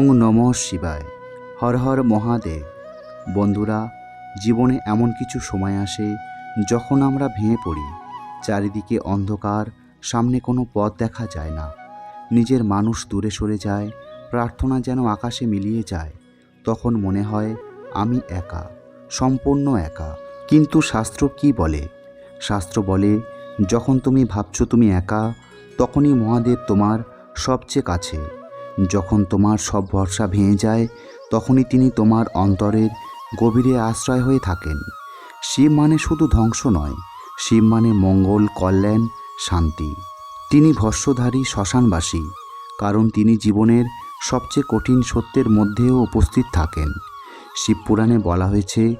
ওং নম শিবায়। হর হর মহাদেব। বন্ধুরা, জীবনে এমন কিছু সময় আসে যখন আমরা ভেঙে পড়ি। চারিদিকে অন্ধকার, সামনে কোনো পথ দেখা যায় না। নিজের মানুষ দূরে সরে যায়, প্রার্থনা যেন আকাশে মিলিয়ে যায়। তখন মনে হয়, আমি একা, সম্পূর্ণ একা। কিন্তু শাস্ত্র কি বলে? শাস্ত্র বলে, যখন তুমি ভাবছ তুমি একা, তখনই মহাদেব তোমার সবচেয়ে কাছে। যখন তোমার সব ভরসা ভেঙে যায়, তখনই তিনি তোমার অন্তরের গভীরে আশ্রয় হয়ে থাকেন। শিব মানে শুধু ধ্বংস নয়, শিব মানে মঙ্গল, কল্যাণ, শান্তি। তিনি ভস্যধারী শ্মশানবাসী, কারণ তিনি জীবনের সবচেয়ে কঠিন সত্যের মধ্যেও উপস্থিত থাকেন। শিবপুরাণে বলা হয়েছে,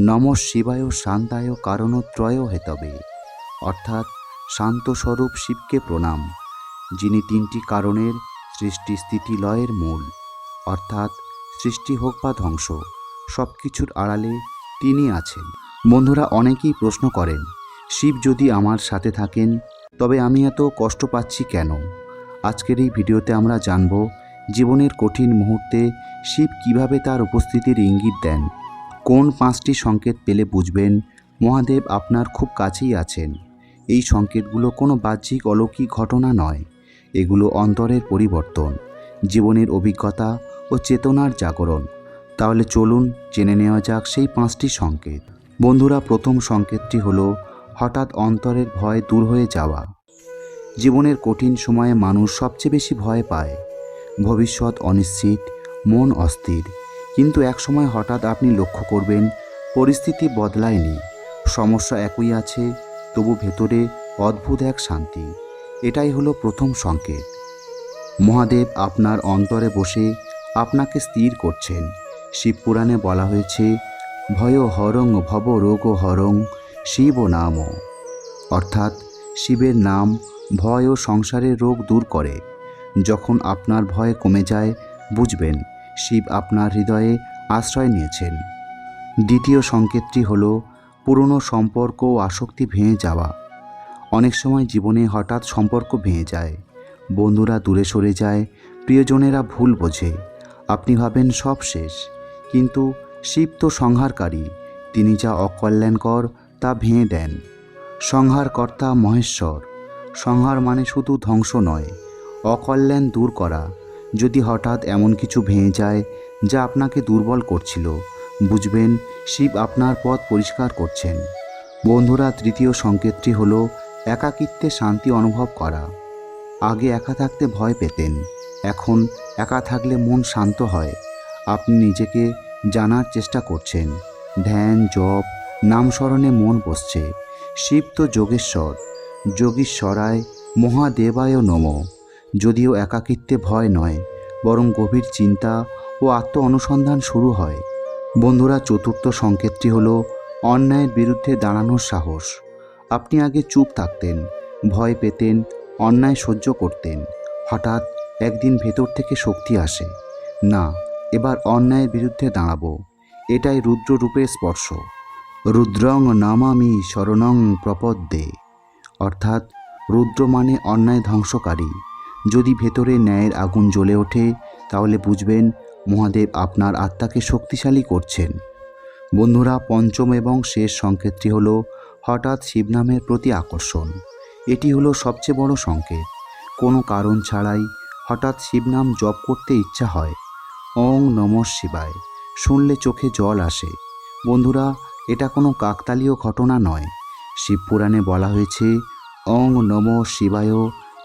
নম শিবায় শান্তায় কারণত্রয় হেতবে। অর্থাৎ শান্ত স্বরূপ শিবকে প্রণাম, যিনি তিনটি কারণের সৃষ্টি স্থিতি লয়ের মূল, অর্থাৎ সৃষ্টি হোক বা ধ্বংস সব কিছুর আড়ালে তিনি আছেন। বন্ধুরা, অনেকেই প্রশ্ন করেন, শিব যদি আমার সাথে থাকেন, তবে আমি এত কষ্ট পাচ্ছি কেন? আজকের এই ভিডিওতে আমরা জানব, জীবনের কঠিন মুহূর্তে শিব কীভাবে তার উপস্থিতির ইঙ্গিত দেন, কোন পাঁচটি সংকেত পেলে বুঝবেন, মহাদেব আপনার খুব কাছেই আছেন। এই সংকেতগুলো কোনো বাহ্যিক অলৌকিক ঘটনা নয়। এগুলো অন্তরের পরিবর্তন, জীবনের অভিজ্ঞতা ও চেতনার জাগরণ। তাহলে চলুন জেনে নেওয়া যাক সেই পাঁচটি সংকেত। বন্ধুরা, প্রথম সংকেতটি হলো হঠাৎ অন্তরের ভয় দূর হয়ে যাওয়া। জীবনের কঠিন সময়ে মানুষ সবচেয়ে বেশি ভয় পায়। ভবিষ্যৎ অনিশ্চিত, মন অস্থির। কিন্তু একসময় হঠাৎ আপনি লক্ষ্য করবেন, পরিস্থিতি বদলায়নি। সমস্যা একই আছে, তবু ভেতরে অদ্ভুত এক শান্তি। এটাই হলো প্রথম সংকেত। মহাদেব আপনার অন্তরে বসে আপনাকে স্থির করছেন। শিবপুরাণে বলা হয়েছে, ভয় হরং ভব রোগ হরং শিব নাম। অর্থাৎ শিবের নাম ভয় ও সংসারের রোগ দূর করে। যখন আপনার ভয় কমে যায়, বুঝবেন শিব আপনার হৃদয়ে আশ্রয় নিয়েছেন। দ্বিতীয় সংকেতটি হল, পুরনো সম্পর্ক ও আসক্তি ভেঙে যাওয়া। অনেক সময় জীবনে হঠাৎ সম্পর্ক ভেঙে যায়, বন্ধুরা দূরে সরে যায়, প্রিয়জনেরা ভুল বোঝে, আপনি ভাবেন সব শেষ। কিন্তু শিব তো সংহারকারী, তিনি যা অকল্যাণকর তা ভেঙে দেন। সংহারকর্তা মহেশ্বর, সংহার মানে শুধু ধ্বংস নয়, অকল্যাণ দূর করা। যদি হঠাৎ এমন কিছু ভেঙে যায় যা আপনাকে দুর্বল করছিল, বুঝবেন শিব আপনার পথ পরিষ্কার করছেন। বন্ধুরা, তৃতীয় সংকেতটি হলো একাকিত্বে শান্তি অনুভব করা। আগে একা থাকতে ভয় পেতেন, এখন একা থাকলে মন শান্ত হয়। আপনি নিজেকে জানার চেষ্টা করছেন। ধ্যান, জপ নাম স্মরণে মন বসছে। শিব তো যোগেশ্বর, যোগীশ্বরায় মহাদেবায় নম। যদিও একাকিত্বে ভয় নয়, বরং গভীর চিন্তা ও আত্ম অনুসন্ধান শুরু হয়। বন্ধুরা, চতুর্থ সংকেতটি হলো, অন্যায়ের বিরুদ্ধে দাঁড়ানোর সাহস। আপনি আগে চুপ থাকতেন, ভয় পেতেন, অন্যায় সহ্য করতেন। হঠাৎ একদিন ভেতর থেকে শক্তি আসে। না, এবার অন্যায়ের বিরুদ্ধে দাঁড়াবো। এটাই রুদ্ররূপের স্পর্শ। রুদ্রং নামামি শরণং প্রপদ্যে। অর্থাৎ রুদ্র মানে অন্যায় ধ্বংসকারী। যদি ভেতরে ন্যায়ের আগুন জ্বলে ওঠে, তাহলে বুঝবেন মহাদেব আপনার আত্মাকে শক্তিশালী করছেন। বন্ধুরা, পঞ্চম এবং শেষ সংকেতটি হল হঠাৎ শিবনামের প্রতি আকর্ষণ। এটি হলো সবচেয়ে বড় সংকেত। কোনো কারণ ছাড়াই হঠাৎ শিবনাম জপ করতে ইচ্ছা হয়। ওং নম শিবায়। শুনলে চোখে জল আসে। বন্ধুরা, এটা কোনো কাকতালীয় ঘটনা নয়। শিবপুরাণে বলা হয়েছে, ওং নম শিবায়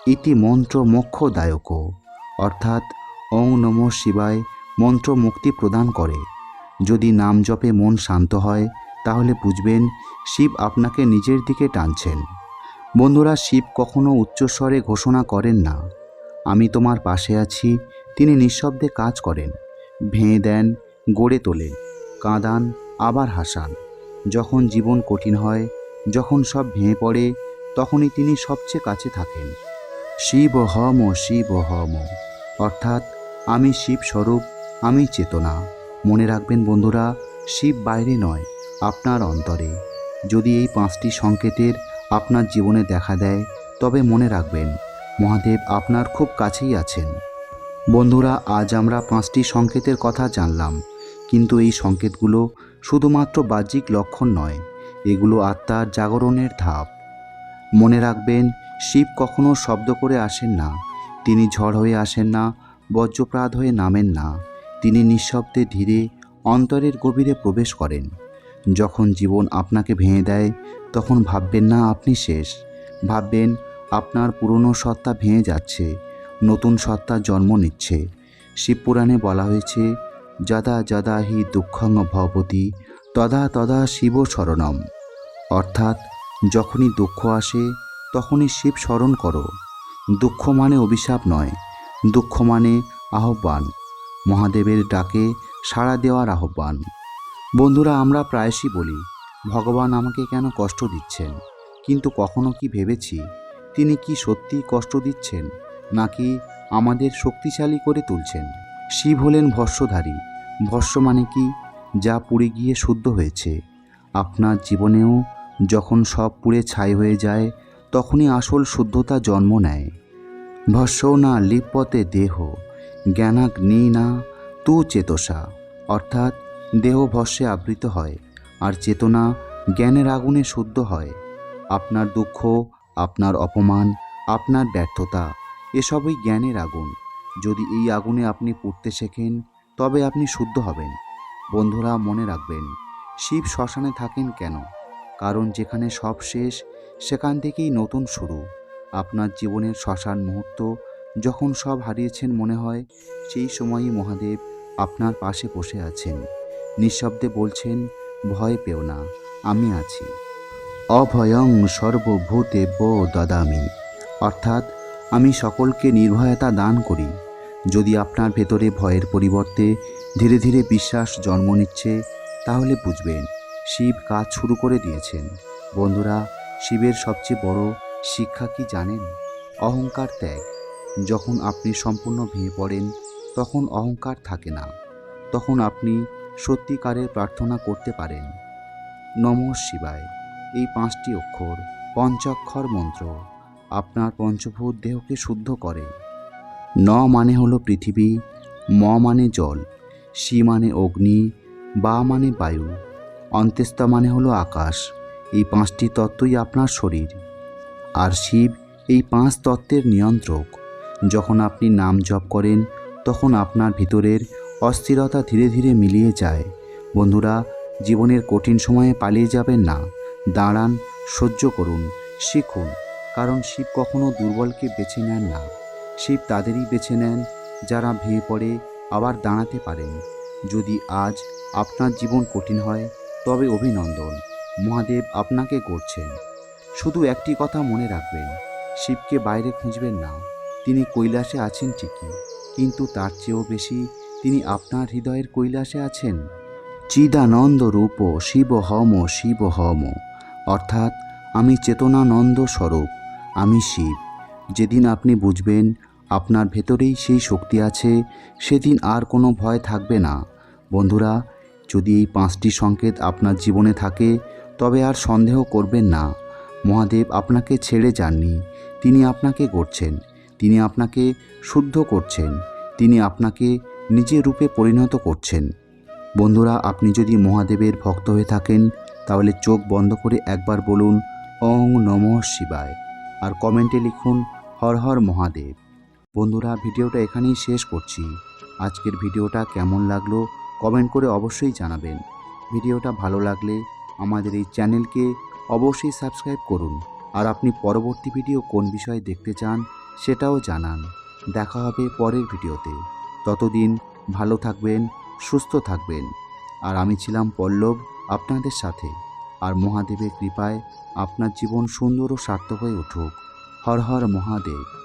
ইতি মন্ত্র মোক্ষদায়ক অর্থাৎ, ওং নম শিবায় মন্ত্র মুক্তি প্রদান করে। যদি নাম জপে মন শান্ত হয়, তাহলে বুঝবেন শিব আপনাকে নিজের দিকে টানছেন। বন্ধুরা, শিব কখনো উচ্চস্বরে ঘোষণা করেন না। আমি তোমার পাশে আছি, তিনি নিঃশব্দে কাজ করেন। ভেঙে দেন, গড়ে তোলেন, কাঁদান, আবার হাসান। যখন জীবন কঠিন হয়, যখন সব ভেঙে পড়ে, তখনই তিনি সবচেয়ে কাছে থাকেন। শিব হম শিব হম, অর্থাৎ আমি শিব স্বরূপ, আমি চেতনা। মনে রাখবেন বন্ধুরা, শিব বাইরে নয়, আপনার অন্তরে। যদি এই পাঁচটি সংকেতের আপনার জীবনে দেখা দেয়, তবে মনে রাখবেন, মহাদেব আপনার খুব কাছেই আছেন। বন্ধুরা, আজ আমরা পাঁচটি সংকেতের কথা জানলাম, কিন্তু এই সংকেতগুলো শুধুমাত্র বাহ্যিক লক্ষণ নয়, এগুলো আত্মার জাগরণের ধাপ। মনে রাখবেন, শিব কখনো শব্দ করে আসেন না, তিনি ঝড় হয়ে আসেন না বজ্রপ্রাত হয়ে নামেন না, তিনি নিঃশব্দে ধীরে অন্তরের গভীরে প্রবেশ করেন। যখন জীবন আপনাকে ভেঙে দেয়, তখন ভাববেন না আপনি শেষ। ভাববেন, আপনার পুরনো সত্তা ভেঙে যাচ্ছে, নতুন সত্তা জন্ম নিচ্ছে। শিবপুরাণে বলা হয়েছে, যদা যদা হি দুঃখং ভবতী, তদা তদা শিব শরণম। অর্থাৎ, যখনই দুঃখ আসে, তখনই শিব স্মরণ করো। দুঃখ মানে অভিশাপ নয়, দুঃখ মানে আহ্বান। মহাদেবের ডাকে সাড়া দেওয়ার আহ্বান। বন্ধুরা, আমরা প্রায়শই বলি, ভগবান আমাকে কেন কষ্ট দিচ্ছেন? কিন্তু কখনো কি ভেবেছি তিনি কি সত্যিই কষ্ট দিচ্ছেন, নাকি আমাদের শক্তিশালী করে তুলছেন? শিব হলেন ভস্যধারী ভস্য মানে কি? যা পুড়ে গিয়ে শুদ্ধ হয়েছে। আপনার জীবনেও যখন সব পুড়ে ছাই হয়ে যায়, তখনই আসল শুদ্ধতা জন্ম নেয়। ভস্য না লিপ্পতে দেহ, জ্ঞানাগ্নি না তু চেতসা, অর্থাৎ দেহ ভস্যে আবৃত হয়, আর চেতনা জ্ঞানের আগুনে শুদ্ধ হয়। আপনার দুঃখ, আপনার অপমান, আপনার ব্যর্থতা, এসবই জ্ঞানের আগুন। যদি এই আগুনে আপনি পুড়তে শেখেন, তবে আপনি শুদ্ধ হবেন। বন্ধুরা, মনে রাখবেন, শিব শ্মশানে থাকেন কেন? কারণ যেখানে সব শেষ, সেখান থেকেই নতুন শুরু। আপনার জীবনের শ্মশান মুহূর্ত যখন সব হারিয়েছেন মনে হয়, সেই সময়ই মহাদেব আপনার পাশে বসে আছেন। নিঃশব্দে বলছেন, ভয় পেও না, আমি আছি। অভয়ং সর্বভূতেব্য দদামি। অর্থাৎ, আমি সকলকে নির্ভয়তা দান করি। যদি আপনার ভেতরে ভয়ের পরিবর্তে ধীরে ধীরে বিশ্বাস জন্ম নিচ্ছে, তাহলে বুঝবেন, শিব কাজ শুরু করে দিয়েছেন। বন্ধুরা, শিবের সবচেয়ে বড় শিক্ষা কি জানেন? অহংকার ত্যাগ। যখন আপনি সম্পূর্ণ ভেঙে পড়েন, তখন অহংকার থাকে না। তখন আপনি সত্যিকারের প্রার্থনা করতে পারেন। নম শিবায়। এই পাঁচটি অক্ষর, পঞ্চাক্ষর মন্ত্র, আপনার পঞ্চভূত দেহকে শুদ্ধ করে। ন মানে হলো পৃথিবী, ম মানে জল শি মানে অগ্নি, বা মানে বায়ু। অন্ত্যেস্তা মানে হলো আকাশ, এই পাঁচটি তত্ত্বই আপনার শরীর। আর শিব এই পাঁচ তত্ত্বের নিয়ন্ত্রক। যখন আপনি নাম জপ করেন, তখন আপনার ভিতরের অস্থিরতা ধীরে ধীরে মিলিয়ে যায়। বন্ধুরা, জীবনের কঠিন সময়ে পালিয়ে যাবেন না। দাঁড়ান, সহ্য করুন, শিখুন। কারণ শিব কখনো দুর্বলকে বেছে নেন না। শিব তাদেরই বেছে নেন যারা ভেঙে পড়ে আবার দাঁড়াতে পারেন। যদি আজ আপনার জীবন কঠিন হয়, তবে অভিনন্দন, মহাদেব আপনাকে করছেন শুধু একটি কথা মনে রাখবেন, শিবকে বাইরে খুঁজবেন না। তিনি কৈলাসে আছেন ঠিকই, কিন্তু তার চেয়েও বেশি তিনি আপনার হৃদয়ের কৈলাসে আছেন। চিদানন্দ রূপ শিব হম শিব হম। অর্থাৎ আমি চেতনানন্দ স্বরূপ, আমি শিব। যেদিন আপনি বুঝবেন আপনার ভেতরেই সেই শক্তি আছে, সেদিন আর কোনো ভয় থাকবে না। বন্ধুরা, যদি এই পাঁচটি সংকেত আপনার জীবনে থাকে, তবে আর সন্দেহ করবেন না। মহাদেব আপনাকে ছেড়ে যাননি, তিনি আপনাকে গড়ছেন, তিনি আপনাকে শুদ্ধ করছেন, তিনি আপনাকে নিজের রূপে পরিণত করছেন। বন্ধুরা, আপনি যদি মহাদেবের ভক্ত হয়ে থাকেন, তাহলে চোখ বন্ধ করে একবার বলুন অং নম শিবায় আর কমেন্টে লিখুন, হর হর মহাদেব বন্ধুরা, ভিডিওটা এখানেই শেষ করছি। আজকের ভিডিওটা কেমন লাগল কমেন্ট করে অবশ্যই জানাবেন। ভিডিওটা ভালো লাগলে আমাদের এই চ্যানেলকে অবশ্যই সাবস্ক্রাইব করুন। আর আপনি পরবর্তী ভিডিও কোন বিষয়ে দেখতে চান, সেটাও জানান। দেখা হবে পরের ভিডিওতে। ততদিন ভালো থাকবেন, সুস্থ থাকবেন। আর আমি ছিলাম পল্লব, আপনাদের সাথে। আর মহাদেবের কৃপায় আপনার জীবন সুন্দর ও সার্থক হয়ে উঠুক। হর হর মহাদেব।